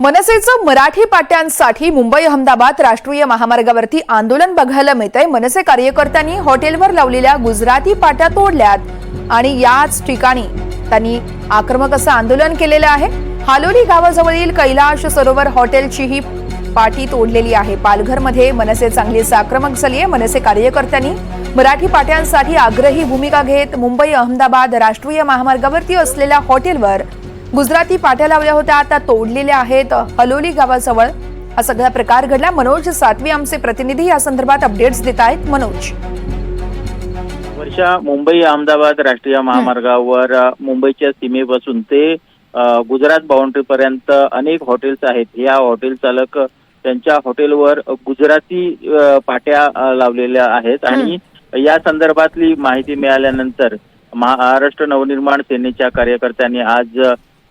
मनसेचं मराठी पाट्यांसाठी मुंबई अहमदाबाद राष्ट्रीय महामार्गावरती आंदोलन बघायला मिळतंय. मनसे कार्यकर्त्यांनी हॉटेलवर लावलेल्या गुजराती पाट्या तोडल्यात आणि याच ठिकाणी त्यांनी आक्रमक असं आंदोलन केलेलं आहे. हालोली गावाजवळील कैलाश सरोवर हॉटेलची ही पाटी तोडलेली आहे. पालघरमध्ये मनसे चांगलीच आक्रमक झाली आहे मनसे कार्यकर्त्यांनी मराठी पाट्यांसाठी आग्रही भूमिका घेत मुंबई अहमदाबाद राष्ट्रीय महामार्गावरती असलेल्या हॉटेलवर गुजराती पाट्या लावल्या होत्या आता तोडलेल्या आहेत. हलोली गावाजवळ हा सगळा प्रकार घडला. मनोज सातवी आमचे प्रतिनिधी या संदर्भात अपडेट्स देत आहेत. मनोज. वर्षा मुंबई अहमदाबाद राष्ट्रीय महामार्गावर मुंबईच्या सीमेपासून ते गुजरात बाउंड्री पर्यंत अनेक हॉटेल्स आहेत. या हॉटेल चालक त्यांच्या हॉटेलवर गुजराती पाट्या लावलेल्या आहेत. आणि या संदर्भातली माहिती मिळाल्यानंतर महाराष्ट्र नवनिर्माण सेनेच्या कार्यकर्त्यांनी आज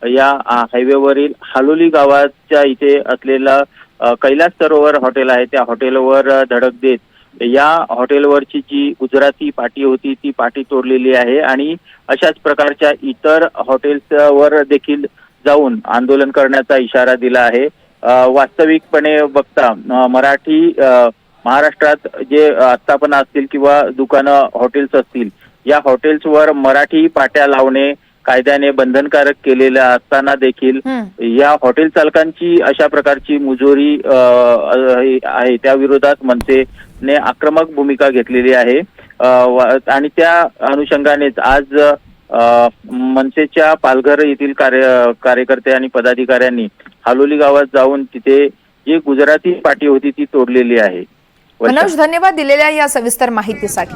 या हायवेवरील हालोली गावाच्या इथे असलेलं कैलास सरोवर हॉटेल आहे. त्या हॉटेलवर धडक देत या हॉटेलवरची जी गुजराती पाटी होती ती पाटी तोडलेली आहे आणि अशाच प्रकारच्या इतर हॉटेल्सवर देखील जाऊन आंदोलन करण्याचा इशारा दिला आहे. वास्तविकपणे बघता मराठी महाराष्ट्रात जे आस्थापना असतील किंवा दुकानं हॉटेल्स असतील या हॉटेल्सवर मराठी पाट्या लावणे कायद्याने बंधनकारक केलेलं असताना देखील या हॉटेल चालकांची अशा प्रकारची मुजोरी आहे. त्या विरोधात मनसेने आक्रमक भूमिका घेतलेली आहे. आणि त्या अनुषंगानेच आज मनसेच्या पालघर येथील कार्य कार्यकर्ते आणि पदाधिकाऱ्यांनी हालोली गावात जाऊन तिथे जी गुजराती पाटी होती ती तोडलेली आहे. मनोज धन्यवाद दिलेल्या या सविस्तर माहितीसाठी.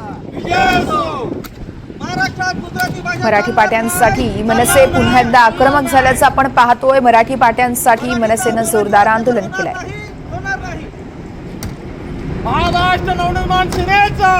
मराठी पाट्यांसाठी मनसे पुन्हा एकदा आक्रमक झाल्याचं आपण पाहतोय. मराठी पाट्यांसाठी मनसेनं जोरदार आंदोलन केलंय. महाराष्ट्र नवनिर्माण सेनेचा